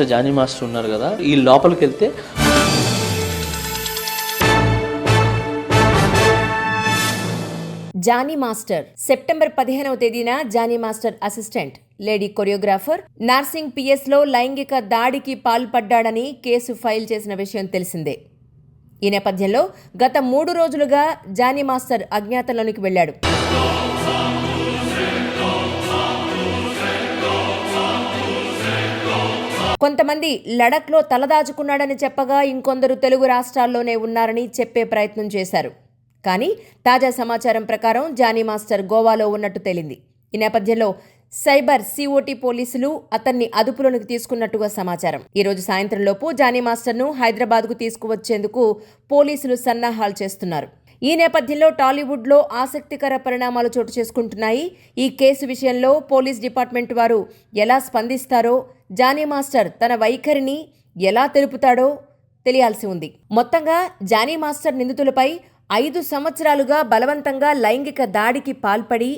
Master Johnny master ఉన్నారు కదా ఈ లోపలికి వెళ్తే జానీ మాస్టర్ సెప్టెంబర్ పదిహేనవ తేదీన Jani master assistant lady choreographer. Narsing పిఎస్లో లైంగిక దాడికి పాల్పడ్డాడని కేసు ఫైల్ చేసిన విషయం తెలిసిందే. ఈ నేపథ్యంలో గత మూడు రోజులుగా జానీ మాస్టర్ అజ్ఞాతంలోనికి వెళ్ళాడు కొంతమంది లడఖ్లో తలదాచుకున్నాడని చెప్పగా ఇంకొందరు తెలుగు రాష్ట్రాల్లోనే ఉన్నారని చెప్పే ప్రయత్నం చేశారు. కానీ తాజా సమాచారం ప్రకారం జానీ మాస్టర్ గోవాలో ఉన్నట్టు తేలింది. ఈ నేపథ్యంలో సైబర్ సిఓటి పోలీసులు అతన్ని అదుపులోనికి తీసుకున్నట్టుగా సమాచారం. ఈ రోజు సాయంత్రంలోపు జానీ మాస్టర్ను హైదరాబాద్కు తీసుకువచ్చేందుకు పోలీసులు సన్నాహాలు చేస్తున్నారు. ఈ నేపథ్యంలో టాలీవుడ్లో ఆసక్తికర పరిణామాలు చోటు చేసుకుంటున్నాయి. ఈ కేసు విషయంలో పోలీస్ డిపార్ట్మెంట్ వారు ఎలా స్పందిస్తారో జానీ మాస్టర్ తన వైఖరిని ఎలా తెలుపుతాడో తెలియాల్సి ఉంది. మొత్తంగా జానీ మాస్టర్ నిందితులపై ఐదు సంవత్సరాలుగా బలవంతంగా లైంగిక దాడికి పాల్పడి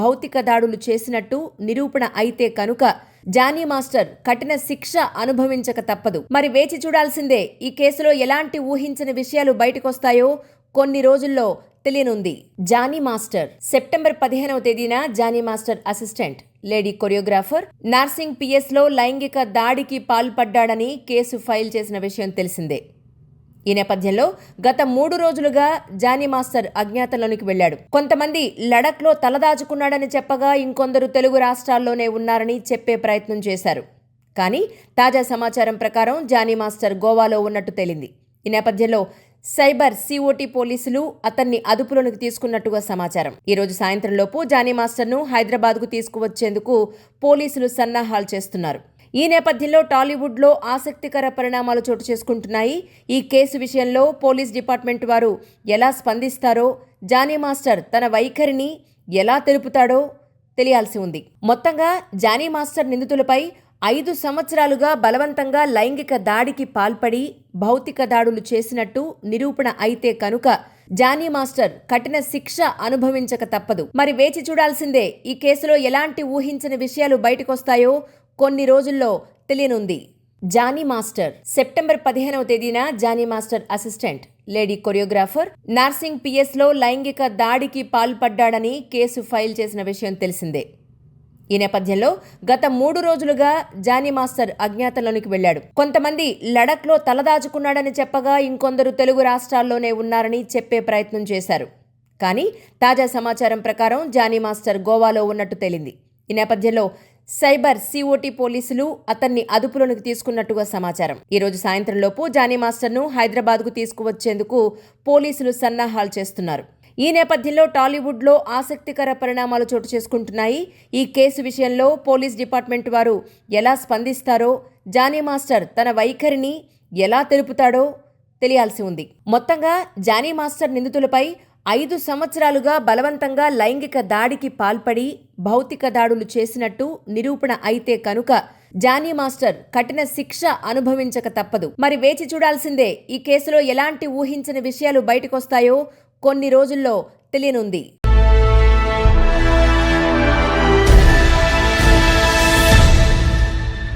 భౌతిక దాడులు చేసినట్టు నిరూపణ అయితే కనుక జానీ మాస్టర్ కఠిన శిక్ష అనుభవించక తప్పదు. మరి వేచి చూడాల్సిందే ఈ కేసులో ఎలాంటి ఊహించని విషయాలు బయటకొస్తాయో కొన్ని రోజుల్లో తెలియనుంది. జానీ మాస్టర్ సెప్టెంబర్ పదిహేనవ తేదీన Jani master assistant lady choreographer Narsing పిఎస్లో లైంగిక దాడికి పాల్పడ్డాడని కేసు ఫైల్ చేసిన విషయం తెలిసిందే. ఈ నేపథ్యంలో గత మూడు రోజులుగా జానీ మాస్టర్ అజ్ఞాతంలోనికి వెళ్ళాడు కొంతమంది లడఖ్లో తలదాచుకున్నాడని చెప్పగా ఇంకొందరు తెలుగు రాష్ట్రాల్లోనే ఉన్నారని చెప్పే ప్రయత్నం చేశారు. కానీ తాజా సమాచారం ప్రకారం జానీ మాస్టర్ గోవాలో ఉన్నట్టు తేలింది. ఈ నేపథ్యంలో సైబర్ సిఓటి పోలీసులు అతన్ని అదుపులోనికి తీసుకున్నట్టుగా సమాచారం. ఈ రోజు సాయంత్రంలోపు జానీ మాస్టర్ను హైదరాబాద్కు తీసుకువచ్చేందుకు పోలీసులు సన్నాహాలు చేస్తున్నారు. ఈ నేపథ్యంలో టాలీవుడ్లో ఆసక్తికర పరిణామాలు చోటు చేసుకుంటున్నాయి. ఈ కేసు విషయంలో పోలీస్ డిపార్ట్మెంట్ వారు ఎలా స్పందిస్తారో జానీ మాస్టర్ తన వైఖరిని ఎలా తెలుపుతాడో తెలియాల్సి ఉంది. మొత్తంగా జానీ మాస్టర్ నిందితులపై ఐదు సంవత్సరాలుగా బలవంతంగా లైంగిక దాడికి పాల్పడి భౌతిక దాడులు చేసినట్టు నిరూపణ అయితే కనుక జానీ మాస్టర్ కఠిన శిక్ష అనుభవించక తప్పదు. మరి వేచి చూడాల్సిందే ఈ కేసులో ఎలాంటి ఊహించని విషయాలు బయటకొస్తాయో కొన్ని రోజుల్లో తెలియనుంది. జానీ మాస్టర్ సెప్టెంబర్ పదిహేనవ తేదీన Jani master assistant lady choreographer. Narsing పిఎస్లో లైంగిక దాడికి పాల్పడ్డాడని కేసు ఫైల్ చేసిన విషయం తెలిసిందే. ఈ నేపథ్యంలో గత మూడు రోజులుగా జానీ మాస్టర్ అజ్ఞాతంలోనికి వెళ్ళాడు కొంతమంది లడఖ్లో తలదాచుకున్నాడని చెప్పగా ఇంకొందరు తెలుగు రాష్ట్రాల్లోనే ఉన్నారని చెప్పే ప్రయత్నం చేశారు. కానీ తాజా సమాచారం ప్రకారం జానీ మాస్టర్ గోవాలో ఉన్నట్టు తేలింది. ఈ నేపథ్యంలో సైబర్ సిఓటి పోలీసులు అతన్ని అదుపులోనికి తీసుకున్నట్టుగా సమాచారం. ఈ రోజు సాయంత్రంలోపు జానీ మాస్టర్ను హైదరాబాద్కు తీసుకువచ్చేందుకు పోలీసులు సన్నాహాలు చేస్తున్నారు. ఈ నేపథ్యంలో టాలీవుడ్లో ఆసక్తికర పరిణామాలు చోటు చేసుకుంటున్నాయి. ఈ కేసు విషయంలో పోలీస్ డిపార్ట్మెంట్ వారు ఎలా స్పందిస్తారో జానీ మాస్టర్ తన వైఖరిని ఎలా తెలుపుతాడో తెలియాల్సి ఉంది. మొత్తంగా జానీ మాస్టర్ నిందితులపై ఐదు సంవత్సరాలుగా బలవంతంగా లైంగిక దాడికి పాల్పడి భౌతిక దాడులు చేసినట్టు నిరూపణ అయితే కనుక జానీ మాస్టర్ కఠిన శిక్ష అనుభవించక తప్పదు. మరి వేచి చూడాల్సిందే ఈ కేసులో ఎలాంటి ఊహించని విషయాలు బయటకొస్తాయో కొన్ని రోజుల్లో తెలియనుంది.